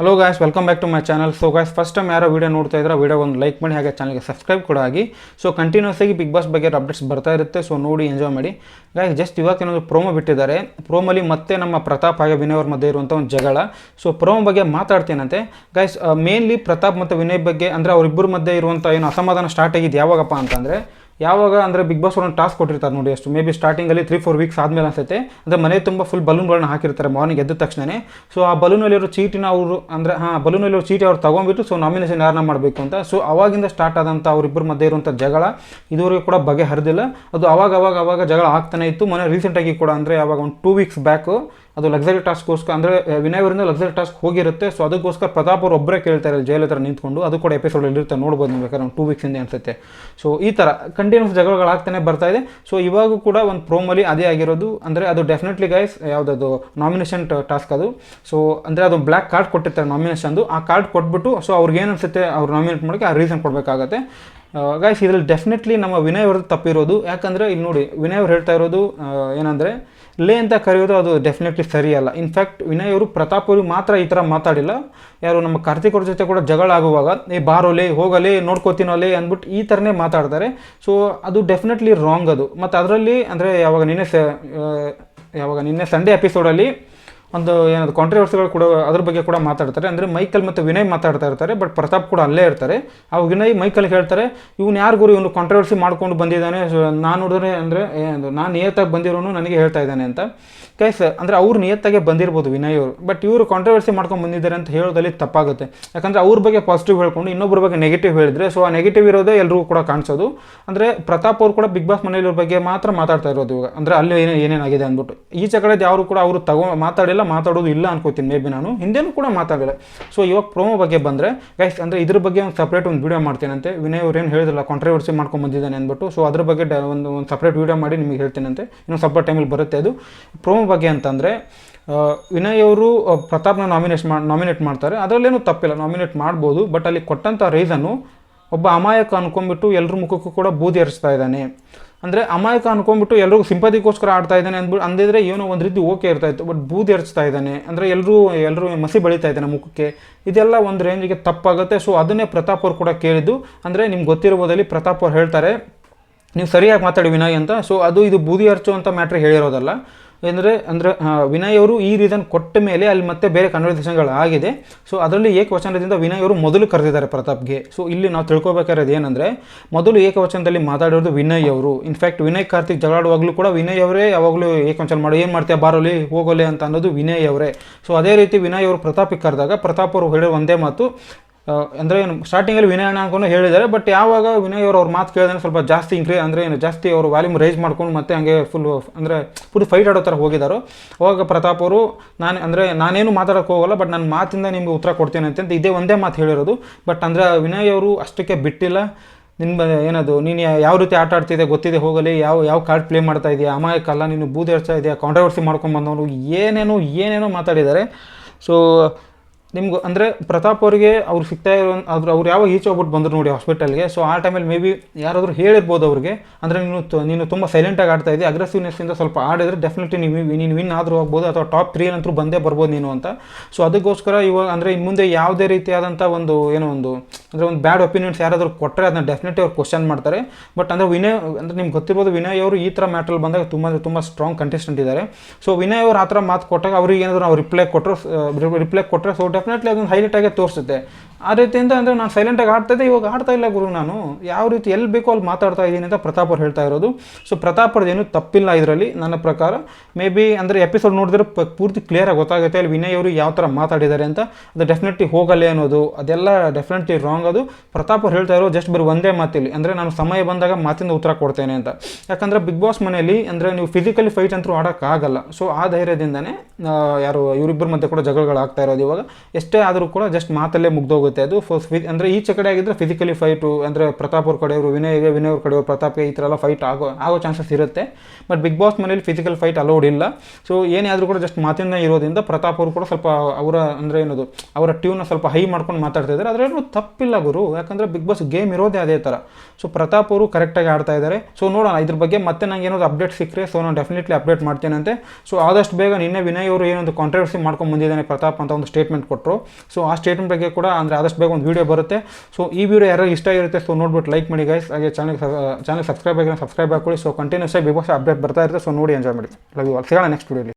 Hello guys welcome back to my channel so guys first time ಯಾರೋ video ನೋಡ್ತಾ ಇದ್ರೆ video ಒಂದು like ಮಾಡಿ ಹಾಗೆ ಚಾನಲ್ಗೆ ಸಬ್ಸ್ಕ್ರೈಬ್ ಕೂಡ ಆಗಿ. ಸೊ ಕಂಟಿನ್ಯೂಸ್ ಆಗಿ ಬಿಗ್ ಬಾಸ್ ಬಗ್ಗೆ ಅಪ್ಡೇಟ್ಸ್ ಬರ್ತಾ ಇರುತ್ತೆ. ಸೊ ನೋಡಿ ಎಂಜಾಯ್ ಮಾಡಿ. ಗಾಯ್ಸ್ ಜಸ್ಟ್ ಇವಾಗ ಒಂದು ಪ್ರೋಮೋ ಬಿಟ್ಟಿದ್ದಾರೆ. ಪ್ರೋಮಲ್ಲಿ ಮತ್ತೆ ನಮ್ಮ ಪ್ರತಾಪ್ ಹಾಗೆ ವಿನಯ್ ಅವ್ರ ಮಧ್ಯೆ ಇರುವಂಥ ಒಂದು ಜಗಳ. ಸೊ ಪ್ರೋಮೋ ಬಗ್ಗೆ ಮಾತಾಡ್ತೀನಂತೆ. ಗಾಯ್ಸ್ ಮೇನ್ಲಿ ಪ್ರತಾಪ್ ಮತ್ತು ವಿನಯ್ ಬಗ್ಗೆ ಅಂದರೆ ಅವರಿಬ್ಬರ ಮಧ್ಯೆ ಇರುವಂಥ ಏನು ಅಸಮಾಧಾನ ಸ್ಟಾರ್ಟ್ ಆಗಿದ್ದು ಯಾವಾಗಪ್ಪ ಅಂತಂದರೆ ಯಾವಾಗ ಅಂದರೆ ಬಿಗ್ ಬಾಸ್ ಒಂದು ಟಾಸ್ಕ್ ಕೊಟ್ಟಿರ್ತಾರೆ ನೋಡಿ ಅಷ್ಟು. ಮೇ ಬಿ ಸ್ಟಾರ್ಟಿಂಗಲ್ಲಿ ತ್ರೀ ಫೋರ್ ವೀಕ್ಸ್ ಆದಮೇಲೆ ಅನ್ಸುತ್ತೆ. ಅಂದರೆ ಮನೆ ತುಂಬ ಫುಲ್ ಬಲೂನ್ಗಳನ್ನ ಹಾಕಿರ್ತಾರೆ ಮಾರ್ನಿಂಗ್ ಎದ್ದ ತಕ್ಷಣನೇ. ಸೊ ಆ ಬಲೂನಲ್ಲಿರೋ ಚೀಟಿನ ಅವರು ಅಂದರೆ, ಹಾಂ ಬಲೂನಲ್ಲಿರೋ ಚೀಟಿ ಅವ್ರು ತೊಗೊಂಡ್ಬಿಟ್ಟು ಸೊ ನಾಮಿನೇಷನ್ ಯಾರನ್ನ ಮಾಡಬೇಕು ಅಂತ. ಸೊ ಅವಾಗಿಂದ ಸ್ಟಾರ್ಟ್ ಆದಂಥ ಅವರಿಬ್ಬರ ಮಧ್ಯೆ ಇರುವಂಥ ಜಗಳ ಇದುವರೆಗೂ ಕೂಡ ಬಗೆಹರಿದಿಲ್ಲ ಅದು ಅವಾಗ ಅವಾಗ ಅವಾಗ ಜಗಳ ಆಗ್ತಾನೆ ಇತ್ತು. ಮೊನ್ನೆ ರೀಸೆಂಟಾಗಿ ಕೂಡ ಅಂದರೆ, ಯಾವಾಗ ಒಂದು ಟೂ ವೀಕ್ಸ್ ಬ್ಯಾಕು ಅದು ಲಕ್ಸರಿ ಟಾಸ್ಕ್ಗೋಸ್ಕರ ಅಂದರೆ ವಿನಯ್ ಅವರಿಂದ ಲಕ್ಸರಿ ಟಾಸ್ಕ್ ಹೋಗಿರುತ್ತೆ. ಸೊ ಅದಕ್ಕೋಸ್ಕರ ಪ್ರತಾಪ್ ಅವರು ಒಬ್ಬರೇ ಕೇಳ್ತಾರೆ ಜೈಲ್ ನಿಂತ್ಕೊಂಡು. ಅದು ಕೂಡ ಎಪಿಸೋಡಲ್ಲಿ ಇರುತ್ತೆ. ನೋಡ್ಬೋದು ನೀವು ಬೇಕಾದ್ರೆ ಟೂ ವೀಕ್ಸ್ ಹಿಂದೆ ಅನ್ಸುತ್ತೆ. ಸೊ ಈ ಥರ ಕಂಟಿನ್ಯೂಸ್ ಜಗಳಗಳಾಗ್ತಾನೆ ಬರ್ತಾ ಇದೆ. ಸೊ ಇವಾಗೂ ಕೂಡ ಒಂದು ಪ್ರೋಮಲ್ಲಿ ಅದೇ ಆಗಿರೋದು. ಅಂದರೆ, ಅದು ಡೆಫಿನೆಟ್ಲಿ ಗೈಸ್ ಯಾವುದದು ನಾಮಿನೇಷನ್ ಟಾಸ್ಕ್ ಅದು. ಸೊ ಅಂದರೆ, ಅದು ಬ್ಲ್ಯಾಕ್ ಕಾರ್ಡ್ ಕೊಟ್ಟಿರ್ತಾರೆ ನಾಮಿನೇಷನ್ದು ಆ ಕಾರ್ಡ್ ಕೊಟ್ಬಿಟ್ಟು ಸೊ ಅವ್ರಿಗೆ ಏನು ಅನ್ಸುತ್ತೆ, ಅವ್ರು ನಾಮಿನೇಟ್ ಮಾಡೋಕ್ಕೆ ಆ ರೀಸನ್ ಕೊಡಬೇಕಾಗತ್ತೆ. ಗೈಸ್ ಇದರಲ್ಲಿ ಡೆಫಿನೆಟ್ಲಿ ನಮ್ಮ ವಿನಯ್ ಅವ್ರದ್ದು ತಪ್ಪಿರೋದು. ಯಾಕಂದರೆ ಇಲ್ಲಿ ನೋಡಿ, ವಿನಯ್ ಅವ್ರು ಹೇಳ್ತಾ ಇರೋದು ಏನಂದರೆ, ಲೇ ಅಂತ ಕರೆಯೋದು ಅದು ಡೆಫಿನೆಟ್ಲಿ ಸರಿಯಲ್ಲ ಇನ್ಫ್ಯಾಕ್ಟ್ ವಿನಯ್ ಅವರು ಪ್ರತಾಪ್ ಅವರು ಮಾತ್ರ ಈ ಥರ ಮಾತಾಡಿಲ್ಲ. ಯಾರು ನಮ್ಮ ಕಾರ್ತಿಕ್ ಅವ್ರ ಜೊತೆ ಕೂಡ ಜಗಳ ಆಗುವಾಗ, ಏ ಬಾರೋಲೆ ಹೋಗಲೇ ನೋಡ್ಕೋತೀನೋಲೆ ಅಂದ್ಬಿಟ್ಟು ಈ ಥರನೇ ಮಾತಾಡ್ತಾರೆ. ಸೊ ಅದು ಡೆಫಿನೆಟ್ಲಿ ರಾಂಗ್ ಅದು. ಮತ್ತು ಅದರಲ್ಲಿ, ಅಂದರೆ ಯಾವಾಗ ನಿನ್ನೆ ಸ ಯಾವಾಗ ನಿನ್ನೆ ಸಂಡೇ ಎಪಿಸೋಡಲ್ಲಿ ಒಂದು ಏನದು ಕಾಂಟ್ರವರ್ಸಿಗಳು ಕೂಡ ಅದ್ರ ಬಗ್ಗೆ ಕೂಡ ಮಾತಾಡ್ತಾರೆ. ಅಂದರೆ ಮೈಕಲ್ ಮತ್ತು ವಿನಯ್ ಮಾತಾಡ್ತಾ ಇರ್ತಾರೆ ಬಟ್ ಪ್ರತಾಪ್ ಕೂಡ ಅಲ್ಲೇ ಇರ್ತಾರೆ. ಆ ವಿನಯ್ ಮೈಕಲ್ ಹೇಳ್ತಾರೆ, ಇವ್ನು ಯಾರು ಗುರು? ಇವನು ಕಾಂಟ್ರವರ್ಸಿ ಮಾಡ್ಕೊಂಡು ಬಂದಿದ್ದಾನೆ. ನಾನು ನೋಡಿದ್ರೆ ಅಂದರೆ ಏನು ನಾನು ನಿಯತ್ತಾಗಿ ಬಂದಿರೋನು ನನಗೆ ಹೇಳ್ತಾ ಇದ್ದಾನೆ ಅಂತ. ಕೈಸ್ ಅಂದರೆ ಅವ್ರು ನಿಯತ್ತಾಗೆ ಬಂದಿರ್ಬೋದು ವಿನಯ್ ಅವರು ಬಟ್ ಇವರು ಕಾಂಟ್ರವರ್ಸಿ ಮಾಡ್ಕೊಂಡು ಬಂದಿದ್ದಾರೆ ಅಂತ ಹೇಳೋದಲ್ಲಿ ತಪ್ಪಾಗುತ್ತೆ. ಯಾಕಂದರೆ ಅವ್ರ ಬಗ್ಗೆ ಪಾಸಿಟಿವ್ ಹೇಳ್ಕೊಂಡು ಇನ್ನೊಬ್ಬರ ಬಗ್ಗೆ ನೆಗೆಟಿವ್ ಹೇಳಿದ್ರೆ ಸೊ ಆ ನೆಗೆಟಿವ್ ಇರೋದೇ ಎಲ್ಲರಿಗೂ ಕೂಡ ಕಾಣಿಸೋದು. ಅಂದರೆ ಪ್ರತಾಪ್ ಅವರು ಕೂಡ ಬಿಗ್ ಬಾಸ್ ಮನೆಯಲ್ಲಿ ಬಗ್ಗೆ ಮಾತ್ರ ಮಾತಾಡ್ತಾ ಇರೋದು ಇವಾಗ. ಅಂದರೆ ಅಲ್ಲಿ ಏನೇ ಏನೇನಾಗಿದೆ ಅಂದ್ಬಿಟ್ಟು. ಈ ಕಡೆ ಯಾರು ಕೂಡ ಅವರು ತಗೋ ಮಾತಾಡಿಲ್ಲ ಮಾತಾಡೋದು ಇಲ್ಲ ಅನ್ಕೋತೀನಿ ಮೇ ಬಿ ನಾನು. ಹಿಂದೆನೂ ಕೂಡ ಮಾತಾಡಲ್ಲ ಸೊ ಇವಾಗ ಪ್ರೋಮೋ ಬಗ್ಗೆ ಬಂದರೆ ಗೈಸ್ ಅಂದರೆ ಇದ್ರ ಬಗ್ಗೆ ಒಂದು ಸಪ್ರೇಟ್ ಒಂದು ವೀಡಿಯೋ ಮಾಡ್ತೀನಂತೆ. ವಿನಯ್ ಅವ್ರು ಏನು ಹೇಳಿದಿಲ್ಲ ಕಾಂಟ್ರವರ್ಸಿ ಮಾಡ್ಕೊಂಡು ಬಂದಿದ್ದಾನೆ ಅಂದ್ಬಿಟ್ಟು. ಸೊ ಅದ್ರ ಬಗ್ಗೆ ಒಂದು ಒಂದು ಸಪ್ರೇಟ್ ವೀಡಿಯೋ ಮಾಡಿ ನಿಮಗೆ ಹೇಳ್ತೀನಂತೆ. ಇನ್ನೊಂದು ಸಪ್ರೇಟ್ ಟೈಮಲ್ಲಿ ಬರುತ್ತೆ ಅದು. ಪ್ರೋಮೋ ಬಗ್ಗೆ ಅಂತಂದರೆ ವಿನಯ್ ಅವರು ಪ್ರತಾಪ್ನ ನಾಮಿನೇಷ್ ಮಾಡಿ ನಾಮಿನೇಟ್ ಮಾಡ್ತಾರೆ. ಅದರಲ್ಲೇನು ತಪ್ಪಿಲ್ಲ. ನಾಮಿನೇಟ್ ಮಾಡ್ಬೋದು ಬಟ್ ಅಲ್ಲಿ ಕೊಟ್ಟಂಥ ರೀಸನ್ನು ಒಬ್ಬ ಅಮಾಯಕ ಅನ್ಕೊಂಡ್ಬಿಟ್ಟು ಎಲ್ಲರ ಮುಖಕ್ಕೂ ಕೂಡ ಬೂದಿ ಹರಿಸ್ತಾ ಇದ್ದಾನೆ. ಅಂದರೆ ಅಮಾಯಕ ಅನ್ಕೊಂಡ್ಬಿಟ್ಟು ಎಲ್ರಿಗೂ ಸಿಂಪತಿಗೋಸ್ಕರ ಆಡ್ತಾ ಇದ್ದಾನೆ ಅಂದ್ಬಿಟ್ಟು ಅಂದಿದ್ರೆ ಏನೋ ಒಂದು ರೀತಿ ಓಕೆ ಇರ್ತಾ ಇತ್ತು ಬಟ್ ಬೂದಿ ಹರಿಸ್ತಾ ಇದ್ದಾನೆ. ಅಂದರೆ ಎಲ್ಲರೂ ಎಲ್ಲರೂ ಮಸಿ ಬೆಳೀತಾ ಇದ್ದಾನೆ ಮುಖಕ್ಕೆ. ಇದೆಲ್ಲ ಒಂದು ರೇಂಜಿಗೆ ತಪ್ಪಾಗುತ್ತೆ. ಸೊ ಅದನ್ನೇ ಪ್ರತಾಪ್ ಅವ್ರು ಕೂಡ ಕೇಳಿದ್ದು. ಅಂದರೆ ನಿಮ್ಗೆ ಗೊತ್ತಿರ್ಬೋದಲ್ಲಿ ಪ್ರತಾಪ್ ಅವ್ರು ಹೇಳ್ತಾರೆ, ನೀವು ಸರಿಯಾಗಿ ಮಾತಾಡಿ ವಿನಯ್ ಅಂತ. ಸೊ ಅದು ಇದು ಬೂದಿ ಅಂತ ಮ್ಯಾಟ್ರ್ ಹೇಳಿರೋದಲ್ಲ. ಅಂದರೆ ಅಂದರೆ ವಿನಯ್ ಅವರು ಈ ರೀಸನ್ ಕೊಟ್ಟ ಮೇಲೆ ಅಲ್ಲಿ ಮತ್ತೆ ಬೇರೆ ಕನ್ವರ್ಸೇಷನ್ಗಳು ಆಗಿದೆ ಸೊ ಅದರಲ್ಲಿ ಏಕವಚನದಿಂದ ವಿನಯ್ ಅವರು ಮೊದಲು ಕರೆದಿದ್ದಾರೆ ಪ್ರತಾಪ್ಗೆ. ಸೊ ಇಲ್ಲಿ ನಾವು ತಿಳ್ಕೊಬೇಕಾಗಿರೋದು ಏನಂದರೆ, ಮೊದಲು ಏಕವಚನದಲ್ಲಿ ಮಾತಾಡೋದು ವಿನಯ್ ಅವರು. ಇನ್ಫ್ಯಾಕ್ಟ್ ವಿನಯ್ ಕಾರ್ತಿಕ್ ಜಗಳಾಡುವಾಗಲೂ ಕೂಡ ವಿನಯ್ ಅವರೇ ಯಾವಾಗಲೂ ಏಕವಚನ ಮಾಡೋ, ಏನು ಮಾಡ್ತೀಯ ಬಾರೋಲಿ ಹೋಗೋಲಿ ಅಂತ ಅನ್ನೋದು ವಿನಯ್ ಅವರೇ. ಸೊ ಅದೇ ರೀತಿ ವಿನಯ್ ಅವರು ಪ್ರತಾಪಿಗೆ ಕರೆದಾಗ ಪ್ರತಾಪ್ ಅವರು ಹೇಳೋ ಒಂದೇ ಮಾತು ಅಂದರೆ ಏನು ಸ್ಟಾರ್ಟಿಂಗಲ್ಲಿ ವಿನಯ ಅಣ್ಣ ಅನ್ಕೊಂಡು ಹೇಳಿದ್ದಾರೆ ಬಟ್ ಯಾವಾಗ ವಿನಯ್ ಅವರು ಅವ್ರ ಮಾತು ಕೇಳಿದ್ರೆ ಸ್ವಲ್ಪ ಜಾಸ್ತಿ ಇಂಕ್ರೀ ಅಂದರೆ ಏನು, ಜಾಸ್ತಿ ಅವರು ವಾಲ್ಯೂಮ್ ರೈಸ್ ಮಾಡ್ಕೊಂಡು ಮತ್ತೆ ಹಂಗೆ ಫುಲ್ ಅಂದರೆ ಫುಲ್ ಫೈಟ್ ಆಡೋ ಥರ ಹೋಗಿದ್ದಾರೋ ಅವಾಗ ಪ್ರತಾಪ್ ಅವರು, ನಾನು, ಅಂದರೆ ನಾನೇನು ಮಾತಾಡೋಕೆ ಹೋಗಲ್ಲ ಬಟ್ ನನ್ನ ಮಾತಿಂದ ನಿಮಗೆ ಉತ್ತರ ಕೊಡ್ತೇನೆ ಅಂತ ಇದೇ ಒಂದೇ ಮಾತು ಹೇಳಿರೋದು. ಬಟ್ ಅಂದರೆ ವಿನಯ್ ಅವರು ಅಷ್ಟಕ್ಕೆ ಬಿಟ್ಟಿಲ್ಲ. ಬ- ಏನದು, ನೀನು ಯಾವ ರೀತಿ ಆಟ ಆಡ್ತಿದೆ ಗೊತ್ತಿದೆ ಹೋಗಲಿ, ಯಾವ ಯಾವ ಕಾರ್ಡ್ ಪ್ಲೇ ಮಾಡ್ತಾ ಇದೆಯಾ ಅಮಾಯಕಲ್ಲ ನೀನು ಬೂದಿ ಹೇಳ್ತಾ ಇದೆಯಾ ಕಾಂಟ್ರವರ್ಸಿ ಮಾಡ್ಕೊಂಡು ಬಂದವನು, ಏನೇನೋ ಏನೇನೋ ಮಾತಾಡಿದ್ದಾರೆ. ಸೊ ನಿಮ್ಗೆ ಅಂದರೆ ಪ್ರತಾಪ್ ಅವರಿಗೆ ಅವ್ರು ಸಿಗ್ತಾ ಇರೋ ಅದ್ರ ಅವ್ರು ಯಾವಾಗ ಈಚೆ ಹೋಗ್ಬಿಟ್ಟು ಬಂದರು ನೋಡಿ ಹಾಸ್ಪಿಟಲ್ಗೆ ಸೊ ಆ ಟೈಮಲ್ಲಿ ಮೇ ಬಿ ಯಾರಾದರೂ ಹೇಳಿರ್ಬೋದು ಅವ್ರಿಗೆ. ಅಂದರೆ ನೀನು ನೀನು ತುಂಬ ಸೈಲೆಂಟಾಗಿ ಆಡ್ತಾ ಇದ್ದೆ. ಅಗ್ರೆಸಿವ್ನೆಸ್ಸಿಂದ ಸ್ವಲ್ಪ ಆಡಿದ್ರೆ ಡೆಫಿನೆಟ್ಲಿ ನೀವು ನೀನು ವಿನ್ ಆದರೂ ಹೋಗ್ಬೋದು ಅಥವಾ ಟಾಪ್ ತ್ರೀ ಅಂತೂ ಬಂದೇ ಬರ್ಬೋದು ನೀನು ಅಂತ. ಸೊ ಅದಕ್ಕೋಸ್ಕರ ಇವಾಗ ಅಂದರೆ ಇನ್ನು ಮುಂದೆ ಯಾವುದೇ ರೀತಿಯಾದಂಥ ಒಂದು ಏನೋ ಒಂದು ಅಂದರೆ ಒಂದು ಬ್ಯಾಡ್ ಒಪಿನಿಯನ್ಸ್ ಯಾರಾದರೂ ಕೊಟ್ಟರೆ ಅದನ್ನ ಡೆಫಿನೆಟ್ಲಿ ಅವ್ರು ಕ್ವಶನ್ ಮಾಡ್ತಾರೆ. ಬಟ್ ಅಂದರೆ ವಿನಯ್ ಅಂದರೆ ನಿಮ್ಗೆ ಗೊತ್ತಿರ್ಬೋದು ವಿನಯ್ ಅವರು ಈ ಥರ ಮ್ಯಾಟ್ರಲ್ಲಿ ಬಂದಾಗ ತುಂಬ ತುಂಬ ಸ್ಟ್ರಾಂಗ್ ಕಂಟೆಸ್ಟೆಂಟ್ ಇದ್ದಾರೆ ಸೊ ವಿನಯ್ ಅವರು ಆ ಥರ ಮಾತು ಕೊಟ್ಟಾಗ ಅವ್ರಿಗೆ ಏನಾದರೂ ನಾವು ರಿಪ್ಲೈ ಕೊಟ್ಟರು ರಿಪ್ಲೈ ಕೊಟ್ಟರೆ ಸೊ ಡೆಫಿನೆಟ್ಲಿ ಅದೊಂದು ಹೈಲೈಟ್ ಆಗಿ ತೋರಿಸುತ್ತೆ. ಆ ರೀತಿಯಿಂದ ಅಂದರೆ ನಾನು ಸೈಲೆಂಟಾಗಿ ಆಡ್ತಾ ಇದ್ದೆ. ಇವಾಗ ಆಡ್ತಾ ಇಲ್ಲ ಗುರು ನಾನು. ಯಾವ ರೀತಿ ಎಲ್ಲಿ ಬೇಕೋ ಅಲ್ಲಿ ಮಾತಾಡ್ತಾ ಇದ್ದೀನಿ ಅಂತ ಪ್ರತಾಪ್ ಅವ್ರು ಹೇಳ್ತಾ ಇರೋದು. ಸೊ ಪ್ರತಾಪ್ ಅವ್ರದ್ದು ಏನೂ ತಪ್ಪಿಲ್ಲ ಇದರಲ್ಲಿ ನನ್ನ ಪ್ರಕಾರ. ಮೇ ಬಿ ಅಂದರೆ ಎಪಿಸೋಡ್ ನೋಡಿದ್ರೆ ಪೂರ್ತಿ ಕ್ಲಿಯರಾಗಿ ಗೊತ್ತಾಗುತ್ತೆ ಅಲ್ಲಿ ವಿನಯ್ ಅವರು ಯಾವ ಥರ ಮಾತಾಡಿದ್ದಾರೆ ಅಂತ. ಅದು ಡೆಫಿನೆಟ್ಲಿ ಹೋಗಲ್ಲ ಅನ್ನೋದು. ಅದೆಲ್ಲ ಡೆಫಿನೆಟ್ಲಿ ರಾಂಗ್ ಅದು. ಪ್ರತಾಪ್ ಅವ್ರು ಹೇಳ್ತಾ ಇರೋ ಜಸ್ಟ್ ಬರೀ ಒಂದೇ ಮಾತಿಲ್ಲಿ. ಅಂದರೆ ನಾನು ಸಮಯ ಬಂದಾಗ ಮಾತಿಂದ ಉತ್ತರ ಕೊಡ್ತೇನೆ ಅಂತ. ಯಾಕಂದರೆ ಬಿಗ್ ಬಾಸ್ ಮನೆಯಲ್ಲಿ ಅಂದರೆ ನೀವು ಫಿಸಿಕಲಿ ಫೈಟ್ ಅಂತೂ ಆಡೋಕ್ಕಾಗಲ್ಲ ಸೊ ಆ ಧೈರ್ಯದಿಂದನೇ ಯಾರು ಇವರಿಬ್ಬರ ಮಧ್ಯೆ ಕೂಡ ಜಗಳಗಳಾಗ್ತಾ ಇರೋದು ಇವಾಗ. ಎಷ್ಟೇ ಆದರೂ ಕೂಡ ಜಸ್ಟ್ ಮಾತಲ್ಲೇ ಮುಗ್ದೋಗುತ್ತೆ ಅದು. ಫಿ ಅಂದರೆ ಈಚೆ ಕಡೆ ಆಗಿದ್ರೆ ಫಿಸಿಕಲಿ ಫೈಟು ಅಂದರೆ ಪ್ರತಾಪ್ ಅವ್ರ ಕಡೆಯವರು, ವಿನಯ್ಗೆ ವಿನಯ್ ಅವ್ರ ಕಡೆಯವರು, ಪ್ರತಾಪ್ಗೆ ಈ ಥರ ಎಲ್ಲ ಫೈಟ್ ಆಗೋ ಆಗೋ ಚಾನ್ಸಸ್ ಇರುತ್ತೆ. ಬಟ್ ಬಿಗ್ ಬಾಸ್ ಮನೇಲಿ ಫಿಸಿಕಲ್ ಫೈಟ್ ಅಲೌಡ್ ಇಲ್ಲ. ಸೊ ಏನೇ ಕೂಡ ಜಸ್ಟ್ ಮಾತಿಂದ ಇರೋದ್ರಿಂದ ಪ್ರತಾಪ್ ಅವರು ಕೂಡ ಸ್ವಲ್ಪ ಅವರ, ಅಂದರೆ ಏನದು, ಅವರ ಟ್ಯೂನ ಸ್ವಲ್ಪ ಹೈ ಮಾಡ್ಕೊಂಡು ಮಾತಾಡ್ತಾ ಇದ್ದಾರೆ. ಅದರಲ್ಲೂ ತಪ್ಪಿಲ್ಲ ಗುರು. ಯಾಕಂದರೆ ಬಿಗ್ ಬಾಸ್ ಗೇಮ್ ಇರೋದೇ ಅದೇ ಥರ. ಸೊ ಪ್ರತಾಪ್ ಅವರು ಕರೆಕ್ಟಾಗಿ ಆಡ್ತಾ ಇದ್ದಾರೆ. ಸೊ ನೋಡೋಣ, ಇದ್ರ ಬಗ್ಗೆ ಮತ್ತೆ ನಂಗೆ ಏನಾದ್ರು ಅಪ್ಡೇಟ್ ಸಿಕ್ಕರೆ ಸೊ ನಾನು ಡೆಫಿನೆಟ್ಲಿ ಅಪ್ಡೇಟ್ ಮಾಡ್ತೇನಂತೆ ಸೊ ಆದಷ್ಟು ಬೇಗ ನಿನ್ನೆ ವಿನಯ್ ಅವರು ಏನೊಂದು ಕಾಂಟ್ರವರ್ಸಿ ಮಾಡ್ಕೊಂಡು ಬಂದಿದ್ದಾನೆ ಪ್ರತಾಪ್ ಅಂತ ಒಂದು ಸ್ಟೇಟ್ಮೆಂಟ್ ಕೊಟ್ಟರು ಸೊ ಆ ಸ್ಟೇಟ್ಮೆಂಟ್ ಬಗ್ಗೆ ಕೂಡ ಅಂದರೆ ಆದಷ್ಟು ಬೇಗ ಒಂದು ವೀಡಿಯೋ ಬರುತ್ತೆ. ಸೊ ಈ ವಿಡಿಯೋ ಯಾರು ಇಷ್ಟ ಇರುತ್ತೆ ಸೊ ನೋಡ್ಬಿಟ್ಟು ಲೈಕ್ ಮಾಡಿ ಗೈಸ್ ಹಾಗೆ ಚಾನಲ್ ಚಾನಲ್ ಸಬ್ಸ್ಕ್ರೈಬ್ ಆಗಿ ಸಬ್ಸ್ಕ್ರೈಬ್ ಹಾಕೊಳ್ಳಿ ಸೊ ಕಂಟಿನ್ಯೂಸ್ ಆಗಿ ಬಿಗ್ ಬಾಸ್ ಅಪ್ಡೇಟ್ ಬರ್ತಾ ಇರುತ್ತೆ. ಸೊ ನೋಡಿ ಎಂಜಾಯ್ ಮಾಡಿ. ಲವ್ ಯು ಆಲ್ ಸಿಗೋಣ ನೆಕ್ಸ್ಟ್ ವಿಡಿಯೋಲಿ